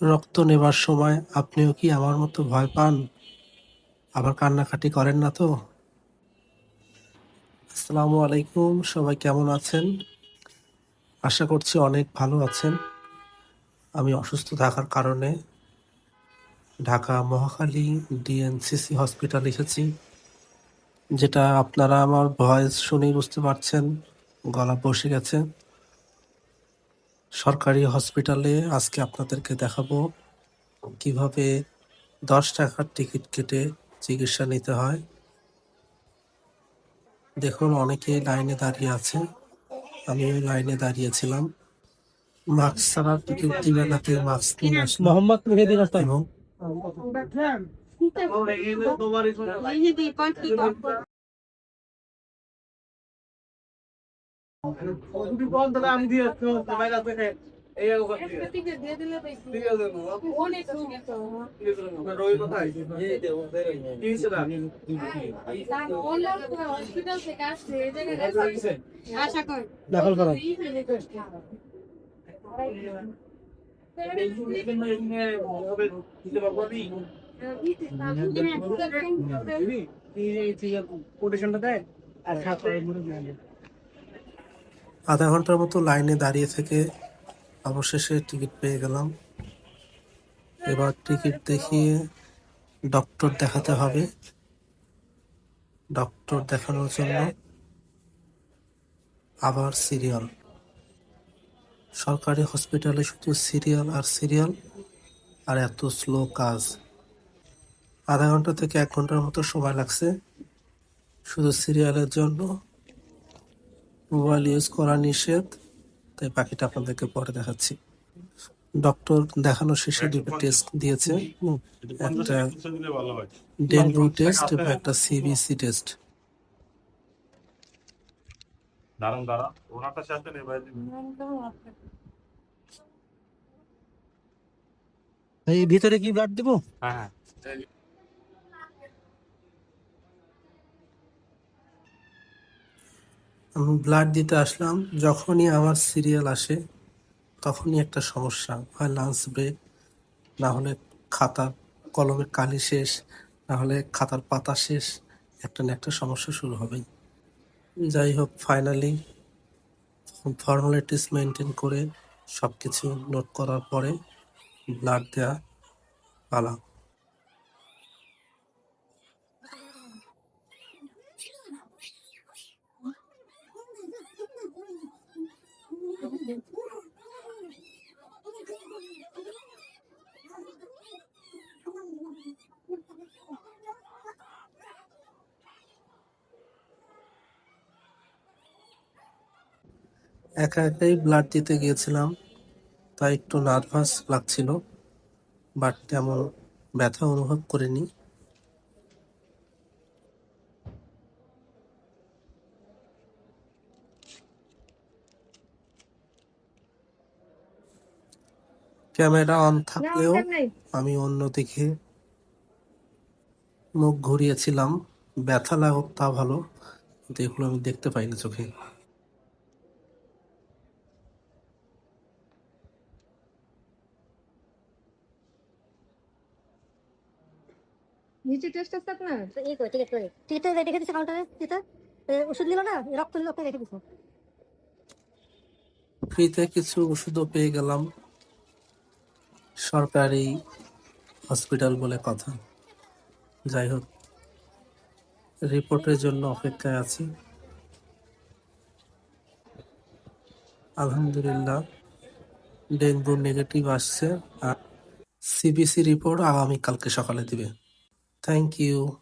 রক্ত নেবার সময় আপনিও কি আমার মতো ভয় পান? আবার কান্নাকাটি করেন না তো? আসসালামু আলাইকুম, সবাই কেমন আছেন? আশা করছি অনেক ভালো আছেন। আমি অসুস্থ থাকার কারণে ঢাকা মহাখালী ডিএনসিসি হসপিটাল এসেছি, যেটা আপনারা আমার ভয়েস শুনেই বুঝতে পারছেন, গলা বসে গেছে। সরকারি হসপিটালে আজকে আপনাদেরকে দেখাবো কীভাবে দশ টাকার টিকিট কেটে চিকিৎসা নিতে হয়। দেখুন অনেকে লাইনে দাঁড়িয়ে আছে। আমি ওই লাইনে দাঁড়িয়েছিলাম। মাস্ক ছাড়া টিকিট দিবে না কেউ মাস্ক নিয়ে আসলো মোহাম্মদ এবং আমি দিয়ে এই রবি কোথায়? কি হয়েছে না আশা করি। দাখল করা। কোটেশনটা দেয়? আর আধা ঘণ্টার মতো লাইনে দাঁড়িয়ে থেকে অবশেষে টিকিট পেয়ে গেলাম। এবার টিকিট দেখিয়ে ডক্টর দেখাতে হবে। ডক্টর দেখানোর জন্য আবার সিরিয়াল। সরকারি হসপিটালে শুধু সিরিয়াল আর সিরিয়াল আর এত স্লো কাজ। আধা ঘণ্টা থেকে এক ঘণ্টার মতো সময় লাগছে। শুধু সিরিয়ালের জন্য মোবাইল ইউজ করা নিষেধ। তাই পাখিটা আপনাদেরকে পরে দেখাচ্ছি। ডক্টর দেখানো শেষে দুটো টেস্ট দিয়েছে। একটা ডেঙ্গু টেস্ট এবং একটা সিবিসি টেস্ট দাঁড়ান দাঁড়ান। ওনারটা সাথে নেই ভাই এই ভিতরে কি ব্লাড দিব? হ্যাঁ। আমি ব্লাড দিতে আসলাম, যখনই আমার সিরিয়াল আসে, তখনই একটা সমস্যা হয় লাঞ্চ ব্রেক না হলে খাতার কলমের কালি শেষ, না হলে খাতার পাতা শেষ, একটা না একটা সমস্যা শুরু হবেই। যাই হোক ফাইনালি ফর্মালিটিস মেনটেন করে সব কিছু নোট করার পরে ব্লাড দেওয়া পালা একা একাই ব্লাড দিতে গিয়েছিলাম। তাই একটু নার্ভাস লাগছিল বাট তেমন ব্যথা অনুভব করিনি। ক্যামেরা অন থাকলেও আমি অন্যদিকে মুখ ঘুরিয়েছিলাম। ব্যথা লাগুক তা ভালো কিন্তু এগুলো আমি দেখতে পাইনি চোখে। নিচে টেস্ট আছে আপনার? এই করে টিকিট করে টিকিট তো রেখে দিচ্ছে কাউন্টারে যেটা ওষুধ দিল না? রক্ত দিল রেখে দিচ্ছে ফ্রিতে কিছু ওষুধও পেয়ে গেলাম। সরকারি হসপিটাল বলে কথা। যাই হোক রিপোর্টের জন্য অপেক্ষায় আছি। আলহামদুলিল্লাহ ডেঙ্গু নেগেটিভ আসছে। আর সিবিসি রিপোর্ট আগামীকালকে সকালে দিবে। Thank you.